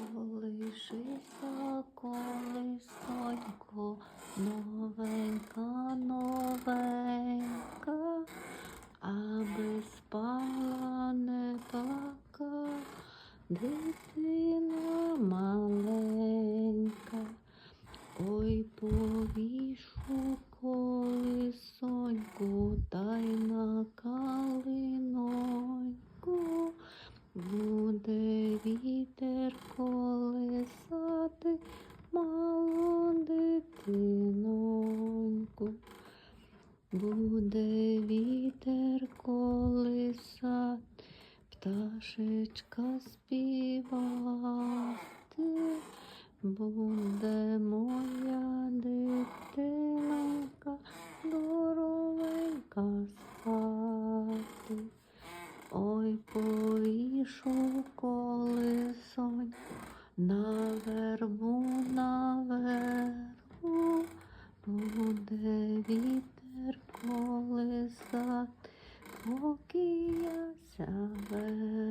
Колишися, колисонько, новенька, новенька, аби спала не плака, дитина Буде вітер колесати мало дитиноньку. Буде вітер колесати, пташечка співати. Буде Ой, повішу колесонь на вербу, на вербу, буде вітер колесати, поки я ся верну.